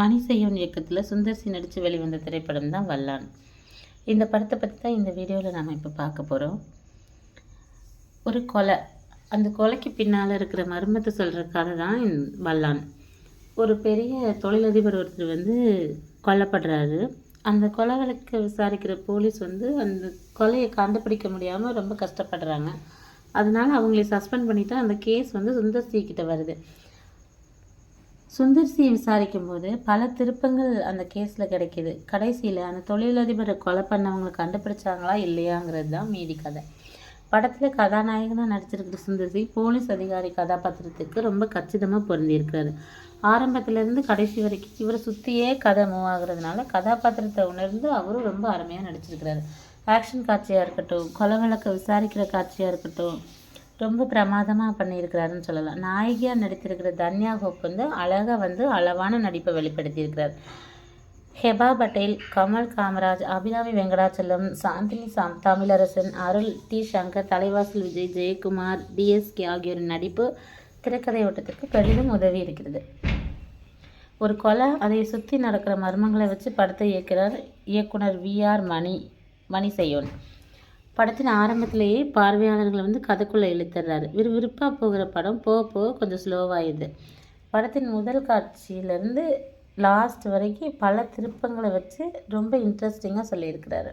மணிசெய்யன் இயக்கத்தில் சுந்தர்சி நடித்து வெளிவந்த திரைப்படம் தான் வல்லான். இந்த படத்தை பற்றி தான் இந்த வீடியோவில் நாம் இப்போ பார்க்க போகிறோம் ஒரு கொலை. அந்த கொலைக்கு பின்னால் இருக்கிற மர்மத்தை சொல்கிற கதை தான் வல்லான். ஒரு பெரிய தொழிலதிபர் ஒருத்தர் வந்து கொல்லப்படுறாரு. அந்த கொலை வழக்கு விசாரிக்கிற போலீஸ் வந்து அந்த கொலையை கண்டுபிடிக்க முடியாமல் ரொம்ப கஷ்டப்படுறாங்க. அதனால் அவங்களை சஸ்பெண்ட் பண்ணிவிட்டு அந்த கேஸ் வந்து சுந்தர் சி வருது. சுந்தர்சியை விசாரிக்கும் போது பல திருப்பங்கள் அந்த கேஸில் கிடைக்கிது. கடைசியில் அந்த தொழிலதிபரை கொலை பண்ணவங்களை கண்டுபிடிச்சாங்களா இல்லையாங்கிறது தான் மீதி கதை. படத்தில் கதாநாயகனாக நடிச்சிருக்கிற சுந்தர்சி போலீஸ் அதிகாரி கதாபாத்திரத்துக்கு ரொம்ப கச்சிதமாக பொருந்தியிருக்கிறாரு. ஆரம்பத்துலேருந்து கடைசி வரைக்கும் இவரை சுற்றியே கதை மூவ் ஆகுறதுனால கதாபாத்திரத்தை உணர்ந்து அவரும் ரொம்ப அருமையாக நடிச்சிருக்கிறாரு. ஆக்ஷன் காட்சியாக இருக்கட்டும் கொலை வழக்கை விசாரிக்கிற காட்சியாக இருக்கட்டும் ரொம்ப பிரமாதமாக பண்ணியிருக்கிறாருன்னு சொல்லலாம். நாயகியாக நடித்திருக்கிற தன்யா ஹோப் வந்து அழகாக வந்து அளவான நடிப்பை வெளிப்படுத்தியிருக்கிறார். ஹெபா பட்டேல் கமல் காமராஜ் அபிராமி வெங்கடாச்சலம் சாந்தினி சாம் தமிழரசன் அருள் டி சங்கர் தலைவாசல் விஜய் ஜெயக்குமார் டிஎஸ்கே ஆகியோரின் நடிப்பு திரைக்கதை ஓட்டத்திற்கு பெரிதும் உதவி இருக்கிறது. ஒரு கொலை அதை சுற்றி நடக்கிற மர்மங்களை வச்சு படத்தை இயக்கிறார் இயக்குனர் விஆர் மணி மணி செய்யோன் படத்தின் ஆரம்பத்திலேயே பார்வையாளர்களை வந்து கதைக்குள்ளே இழுத்துறாரு. விறுவிறுப்பாக போகிற படம் போக போக கொஞ்சம் ஸ்லோவாகிடுது படத்தின் முதல் காட்சியிலேருந்து லாஸ்ட் வரைக்கும் பல திருப்பங்களை வச்சு ரொம்ப இன்ட்ரெஸ்டிங்காக சொல்லியிருக்கிறாரு.